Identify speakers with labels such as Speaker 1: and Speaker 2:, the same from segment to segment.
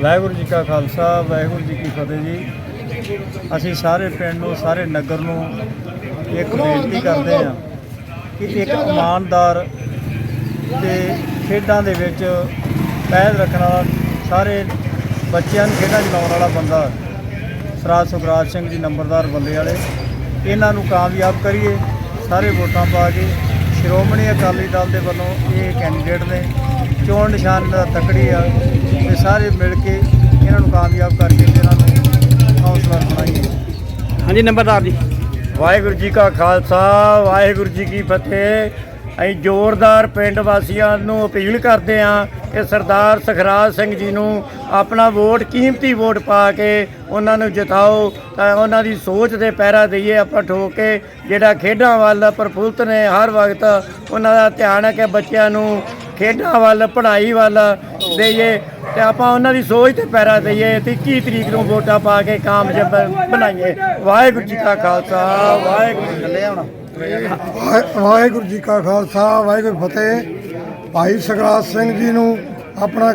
Speaker 1: ਵਾਹਿਗੁਰੂ ਜੀ ਕਾ ਖਾਲਸਾ, ਵਾਹਿਗੁਰੂ ਜੀ ਕੀ ਫਤਿਹ ਜੀ। ਅਸੀਂ ਸਾਰੇ ਪਿੰਡ ਨੂੰ, ਸਾਰੇ ਨਗਰ ਨੂੰ ਇੱਕ ਬੇਨਤੀ ਕਰਦੇ ਹਾਂ ਕਿ ਇੱਕ ਇਮਾਨਦਾਰ ਤੇ ਖੇਡਾਂ ਦੇ ਵਿੱਚ ਪਹਿਲ ਰੱਖਣ ਵਾਲਾ ਸਾਰੇ ਬੱਚਿਆਂ ਨੂੰ ਖੇਡਾਂ ਚਲਾਉਣ ਵਾਲਾ ਬੰਦਾ ਸਰਾਜ ਸੁਖਰਾਜ ਸਿੰਘ ਜੀ, ਨੰਬਰਦਾਰ ਬੰਦੇ ਵਾਲੇ। ਇਹਨਾਂ ਨੂੰ ਕਾਮਯਾਬ ਕਰੀਏ, ਸਾਰੇ ਵੋਟਾਂ ਪਾ ਕੇ। ਸ਼੍ਰੋਮਣੀ ਅਕਾਲੀ ਦਲ ਦੇ ਵੱਲੋਂ ਇਹ ਕੈਂਡੀਡੇਟ ਨੇ ਚੋਣ ਨਿਸ਼ਾਨ ਦਾ ਤਕੜੀ ਆ। ਤੇ ਸਾਰੇ ਮਿਲ ਕੇ ਇਹਨਾਂ ਨੂੰ ਕਾਮਯਾਬ ਕਰਕੇ ਤੇ ਇਹਨਾਂ ਨੂੰ ਹੌਸਲਾ ਬਣਾਈਏ।
Speaker 2: ਹਾਂਜੀ ਨੰਬਰਦਾਰ ਜੀ।
Speaker 3: ਵਾਹਿਗੁਰੂ ਜੀ ਕਾ ਖਾਲਸਾ ਵਾਹਿਗੁਰੂ ਜੀ ਕੀ ਫਤਿਹ। ਅਸੀਂ ਜ਼ੋਰਦਾਰ ਪਿੰਡ ਵਾਸੀਆਂ ਨੂੰ ਅਪੀਲ ਕਰਦੇ ਹਾਂ ਕਿ ਸਰਦਾਰ ਸਖਰਾਜ ਸਿੰਘ ਜੀ ਨੂੰ ਆਪਣਾ ਵੋਟ ਕੀਮਤੀ ਵੋਟ ਪਾ ਕੇ ਉਹਨਾਂ ਨੂੰ ਜਿਤਾਓ ਤਾਂ ਉਹਨਾਂ ਦੀ ਸੋਚ ਦੇ ਪੈਰਾ ਦਈਏ ਆਪਾਂ ਠੋਕ ਕੇ ਜਿਹੜਾ ਖੇਡਾਂ ਵੱਲ ਪ੍ਰਫੁੱਲਤ ਨੇ ਹਰ ਵਕਤ ਉਹਨਾਂ ਦਾ ਧਿਆਨ ਹੈ ਕਿ ਬੱਚਿਆਂ ਨੂੰ ਖੇਡਾਂ ਵੱਲ ਪੜ੍ਹਾਈ ਵੱਲ ਦਈਏ। ਤੇ ਆਪਾਂ ਉਹਨਾਂ ਦੀ ਸੋਚ ਤੇ ਪੈਰਾ ਦਈਏ ਤੇ 21 ਤਰੀਕ ਨੂੰ ਵੋਟਾਂ ਪਾ ਕੇ ਕਾਮਯਾਬ ਬਣਾਈਏ। ਵਾਹਿਗੁਰੂ ਜੀ ਕਾ ਖਾਲਸਾ, ਵਾਹਿਗੁਰੂ ਜੀ ਕੀ ਫਤਿਹ।
Speaker 4: ਵਾਹਿਗੁਰੂ ਜੀ ਕਾ ਖਾਲਸਾ, ਵਾਹਿਗੁਰੂ ਫਤਿਹ। ਭਾਈ ਸਗਰਾਜ ਸਿੰਘ ਜੀ ਨੂੰ ਆਪਣਾ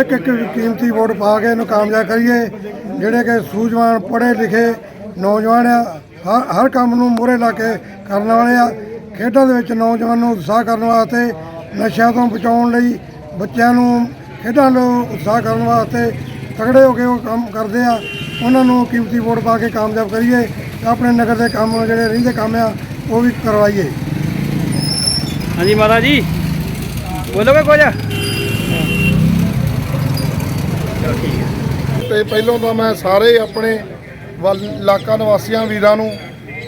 Speaker 4: ਇੱਕ ਇੱਕ ਕੀਮਤੀ ਵੋਟ ਪਾ ਕੇ ਇਹਨੂੰ ਕਾਮਯਾਬ ਕਰੀਏ, ਜਿਹੜੇ ਕਿ ਸੂਝਵਾਨ ਪੜ੍ਹੇ ਲਿਖੇ ਨੌਜਵਾਨ ਆ, ਹਰ ਹਰ ਕੰਮ ਨੂੰ ਮੂਹਰੇ ਲਾ ਕੇ ਕਰਨ ਵਾਲੇ ਆ। ਖੇਡਾਂ ਦੇ ਵਿੱਚ ਨੌਜਵਾਨ ਨੂੰ ਉਤਸ਼ਾਹ ਕਰਨ ਵਾਸਤੇ ਨਸ਼ਿਆਂ ਤੋਂ ਬਚਾਉਣ ਲਈ ਬੱਚਿਆਂ ਨੂੰ ਖੇਡਾਂ ਨੂੰ ਉਤਸ਼ਾਹ ਕਰਨ ਵਾਸਤੇ ਤਗੜੇ ਹੋ ਕੇ ਉਹ ਕੰਮ ਕਰਦੇ ਆ ਉਹਨਾਂ ਨੂੰ ਕੀਮਤੀ ਵੋਟ ਪਾ ਕੇ ਕਾਮਯਾਬ ਕਰੀਏ ਤੇ ਆਪਣੇ ਨਗਰ ਦੇ ਕੰਮ ਜਿਹੜੇ ਰਹਿੰਦੇ ਕੰਮ ਆ ਉਹ ਵੀ ਕਰਵਾਈਏ।
Speaker 2: ਹਾਂਜੀ ਮਾਤਾ ਜੀ। ਬੋਲੋਗੇ ਕੁਝ?
Speaker 5: ਤੇ ਪਹਿਲਾਂ ਤਾਂ ਮੈਂ ਸਾਰੇ ਆਪਣੇ ਵੱਲ- ਇਲਾਕਾ ਨਿਵਾਸੀਆਂ ਵੀਰਾਂ ਨੂੰ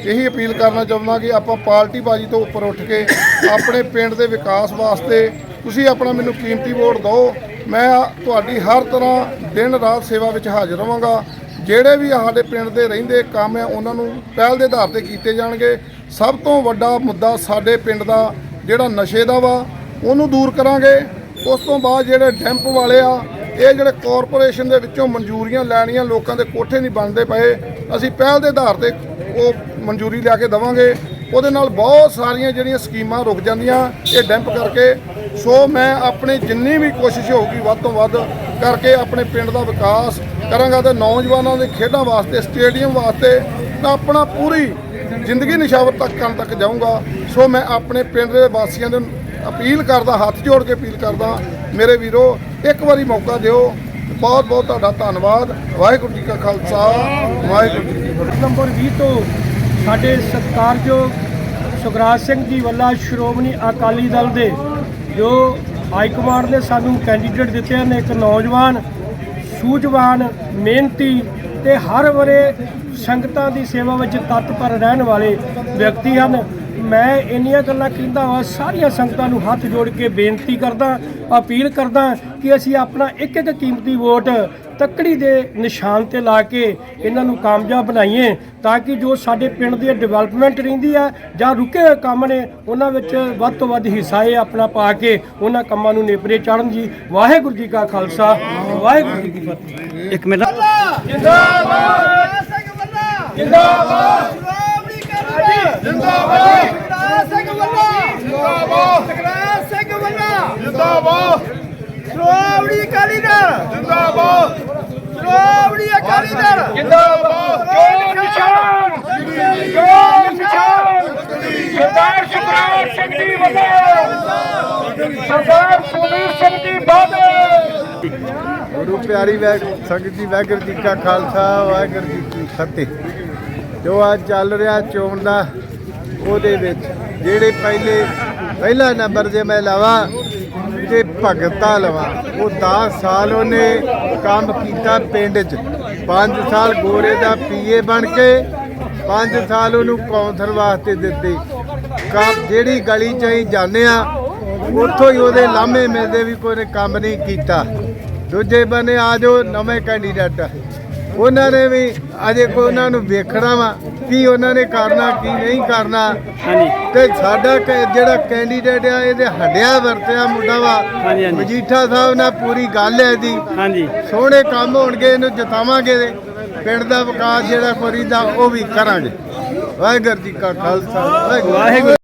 Speaker 5: ਇਹੀ ਅਪੀਲ ਕਰਨਾ ਚਾਹੁੰਦਾ ਕਿ ਆਪਾਂ ਪਾਰਟੀ ਬਾਜੀ ਤੋਂ ਉੱਪਰ ਉੱਠ ਕੇ ਆਪਣੇ ਪਿੰਡ ਦੇ ਵਿਕਾਸ ਵਾਸਤੇ ਤੁਸੀਂ ਆਪਣਾ ਮੈਨੂੰ ਕੀਮਤੀ ਵੋਟ ਦਿਓ। ਮੈਂ ਤੁਹਾਡੀ ਹਰ ਤਰ੍ਹਾਂ ਦਿਨ ਰਾਤ ਸੇਵਾ ਵਿੱਚ ਹਾਜ਼ਰ ਰਵਾਂਗਾ। ਜਿਹੜੇ ਵੀ ਸਾਡੇ ਪਿੰਡ ਦੇ ਰਹਿੰਦੇ ਕੰਮ ਆ ਉਹਨਾਂ ਨੂੰ ਪਹਿਲ ਦੇ ਆਧਾਰ ਤੇ ਕੀਤੇ ਜਾਣਗੇ। ਸਭ ਤੋਂ ਵੱਡਾ ਮੁੱਦਾ ਸਾਡੇ ਪਿੰਡ ਦਾ ਜਿਹੜਾ ਨਸ਼ੇ ਦਾ ਵਾ, ਉਹਨੂੰ ਦੂਰ ਕਰਾਂਗੇ। ਉਸ ਤੋਂ ਬਾਅਦ ਜਿਹੜੇ ਡੈਂਪ ਵਾਲੇ ਆ, ਇਹ ਜਿਹੜੇ ਕਾਰਪੋਰੇਸ਼ਨ ਦੇ ਵਿੱਚੋਂ ਮਨਜ਼ੂਰੀਆਂ ਲੈਣੀਆਂ, ਲੋਕਾਂ ਦੇ ਕੋਠੇ ਨਹੀਂ ਬਣਦੇ ਪਏ, ਅਸੀਂ ਪਹਿਲ ਦੇ ਆਧਾਰ ਤੇ ਉਹ ਮਨਜ਼ੂਰੀ ਲਿਆ ਕੇ ਦਵਾਂਗੇ। ਉਹਦੇ ਨਾਲ ਬਹੁਤ ਸਾਰੀਆਂ ਜਿਹੜੀਆਂ ਸਕੀਮਾਂ ਰੁਕ ਜਾਂਦੀਆਂ, ਇਹ ਡੈਂਪ ਕਰਕੇ ਸੋ ਮੈਂ ਆਪਣੀ ਜਿੰਨੀ ਵੀ ਕੋਸ਼ਿਸ਼ ਹੋਊਗੀ ਵੱਧ ਤੋਂ ਵੱਧ ਕਰਕੇ ਆਪਣੇ ਪਿੰਡ ਦਾ ਵਿਕਾਸ ਕਰਾਂਗਾ ਤੇ ਨੌਜਵਾਨਾਂ ਦੇ ਖੇਡਾਂ ਵਾਸਤੇ, ਸਟੇਡੀਅਮ ਵਾਸਤੇ ਤਾਂ ਆਪਣਾ ਪੂਰੀ ਜ਼ਿੰਦਗੀ ਨਿਸ਼ਾਵਰ ਤੱਕ ਕਰਨ ਤੱਕ ਜਾਊਂਗਾ। ਸੋ ਮੈਂ ਆਪਣੇ ਪਿੰਡ ਦੇ ਵਾਸੀਆਂ ਨੂੰ ਅਪੀਲ ਕਰਦਾ, ਹੱਥ ਜੋੜ ਕੇ ਅਪੀਲ ਕਰਦਾ, ਮੇਰੇ ਵੀਰੋ, ਇੱਕ ਵਾਰੀ ਮੌਕਾ ਦਿਓ। ਬਹੁਤ ਬਹੁਤ ਤੁਹਾਡਾ ਧੰਨਵਾਦ। ਵਾਹਿਗੁਰੂ ਜੀ ਕਾ ਖਾਲਸਾ, ਵਾਹਿਗੁਰੂ ਜੀ
Speaker 6: ਨੰਬਰ 20 ਤੋਂ ਸਾਡੇ ਸਤਿਕਾਰਯੋਗ ਸੁਖਰਾਜ ਸਿੰਘ ਜੀ ਵੱਲਾ ਸ਼੍ਰੋਮਣੀ ਅਕਾਲੀ ਦਲ ਦੇ ਜੋ ਹਾਈ ਕਮਾਂਡ ਨੇ ਸਾਨੂੰ ਕੈਂਡੀਡੇਟ ਦਿੱਤੇ ਨੇ ਇੱਕ ਨੌਜਵਾਨ, ਸੂਝਵਾਨ, ਮਿਹਨਤੀ ਤੇ ਹਰ ਵਰੇ ਸੰਗਤਾਂ ਦੀ ਸੇਵਾ ਵਿੱਚ ਤਤਪਰ ਰਹਿਣ ਵਾਲੇ ਵਿਅਕਤੀ ਹਨ। ਮੈਂ ਇੰਨੀਆਂ ਗੱਲਾਂ ਕਹਿੰਦਾ ਹਾਂ ਸਾਰੀਆਂ ਸੰਗਤਾਂ ਨੂੰ ਹੱਥ ਜੋੜ ਕੇ ਬੇਨਤੀ ਕਰਦਾ ਅਪੀਲ ਕਰਦਾ ਕਿ ਅਸੀਂ ਆਪਣਾ ਇੱਕ ਇੱਕ ਕੀਮਤੀ ਵੋਟ ਤੱਕੜੀ ਦੇ ਨਿਸ਼ਾਨ ਤੇ ਲਾ ਕੇ ਇਹਨਾਂ ਨੂੰ ਕਾਮਯਾਬ ਬਣਾਈਏ ਤਾਂ ਕਿ ਜੋ ਸਾਡੇ ਪਿੰਡ ਦੀ ਡਿਵੈਲਪਮੈਂਟ ਰਹਿੰਦੀ ਆ ਜਾਂ ਰੁਕੇ ਹੋਏ ਕੰਮ ਨੇ ਉਹਨਾਂ ਵਿੱਚ ਵੱਧ ਤੋਂ ਵੱਧ ਹਿੱਸਾ ਇਹ ਆਪਣਾ ਪਾ ਕੇ ਉਹਨਾਂ ਕੰਮਾਂ ਨੂੰ ਨੇਪਰੇ ਚਾੜਨ ਜੀ। ਵਾਹਿਗੁਰੂ ਜੀ ਕਾ ਖਾਲਸਾ ਵਾਹਿਗੁਰੂ ਜੀ ਕੀ ਫਤਿਹ।
Speaker 2: ਇੱਕ ਮਿੰਟ।
Speaker 6: ਸ਼੍ਰੋਮਣੀ ਅਕਾਲੀ ਦਲ। ਜਿੰਦਾਬਾਦ। ਸ਼੍ਰੋਮਣੀ ਅਕਾਲੀ ਦਲ। ਜਿੰਦਾਬਾਦ। ਜੋਰ ਨਿਸ਼ਾਨ। ਜੋਰ ਨਿਸ਼ਾਨ। ਸਰਦਾਰ ਸੁਖਰਾਜ ਸਿੰਘ ਜੀ ਵੱਲੋਂ। ਸਰਦਾਰ ਸੁਨੀਲ ਸਿੰਘ ਜੀ ਬਾਦਲ
Speaker 1: ਗੁਰੂ ਪਿਆਰੀ ਵੈਗ ਸੰਗਤ ਜੀ ਵਾਹਿਗੁਰੂ ਜੀ ਕਾ ਖਾਲਸਾ ਵਾਹਿਗੁਰੂ ਜੀ ਕੀ ਫਤਿਹ। ਜੋ ਅੱਜ ਚੱਲ ਰਿਹਾ ਚੋਣ ਦਾ ਉਹਦੇ ਵਿੱਚ ਜਿਹੜੇ ਪਹਿਲੇ ਪਹਿਲਾ ਨੰਬਰ ਜੇ ਮੈਂ ਲਾਵਾਂ ਤੇ ਭਗਤਾ ਲਵਾ ਉਹ 10 ਸਾਲ ਉਹਨੇ ਕੰਮ ਕੀਤਾ ਪਿੰਡ 'ਚ। 5 ਸਾਲ ਗੋਰੇ ਦਾ ਪੀਏ ਬਣ ਕੇ 5 ਸਾਲ ਉਹਨੂੰ ਕੌਂਸਲ ਵਾਸਤੇ ਦਿੱਤੇ। ਕੰਮ ਜਿਹੜੀ ਗਲੀ 'ਚ ਅਸੀਂ ਜਾਂਦੇ ਆ ਉੱਥੋਂ ਹੀ ਉਹਦੇ ਲਾਮੇ ਮਿਲਦੇ ਵੀ ਕੋਈ ਕੰਮ ਨਹੀਂ ਕੀਤਾ। ਦੂਜੇ ਬੰਨੇ ਆ ਜੋ ਨਵੇਂ ਕੈਂਡੀਡੇਟ ਉਹਨਾਂ ਨੇ ਵੀ ਅਜੇ ਕੋਈ ਉਹਨਾਂ ਨੂੰ ਵੇਖਣਾ ਵਾ ਕੀ ਉਹਨਾਂ ਨੇ ਕਰਨਾ ਕੀ ਨਹੀਂ ਕਰਨਾ।
Speaker 2: ਹਾਂਜੀ।
Speaker 1: ਤੇ ਸਾਡਾ ਕ- ਜਿਹੜਾ ਕੈਂਡੀਡੇਟ ਆ ਇਹਦੇ ਹੱਡਿਆ ਵਰਤਿਆ ਮੁੰਡਾ ਵਾ।
Speaker 2: ਹਾਂਜੀ, ਹਾਂਜੀ।
Speaker 1: ਮਜੀਠਾ ਸਾਹਿਬ ਨਾਲ ਪੂਰੀ ਗੱਲ ਹੈ ਦੀ
Speaker 2: ਹਾਂਜੀ।
Speaker 1: ਸੋਹਣੇ ਕੰਮ ਹੋਣਗੇ ਇਹਨੂੰ ਜਿਤਾਵਾਂਗੇ। ਪਿੰਡ ਦਾ ਵਿਕਾਸ ਜਿਹੜਾ ਕਰੀਦਾ ਉਹ ਵੀ ਕਰਾਂਗੇ। ਵਾਹਿਗੁਰੂ ਜੀ ਕਾ ਖਾਲਸਾ ਵਾਹਿਗੁਰੂ
Speaker 2: ਵਾਹਿਗੁਰੂ।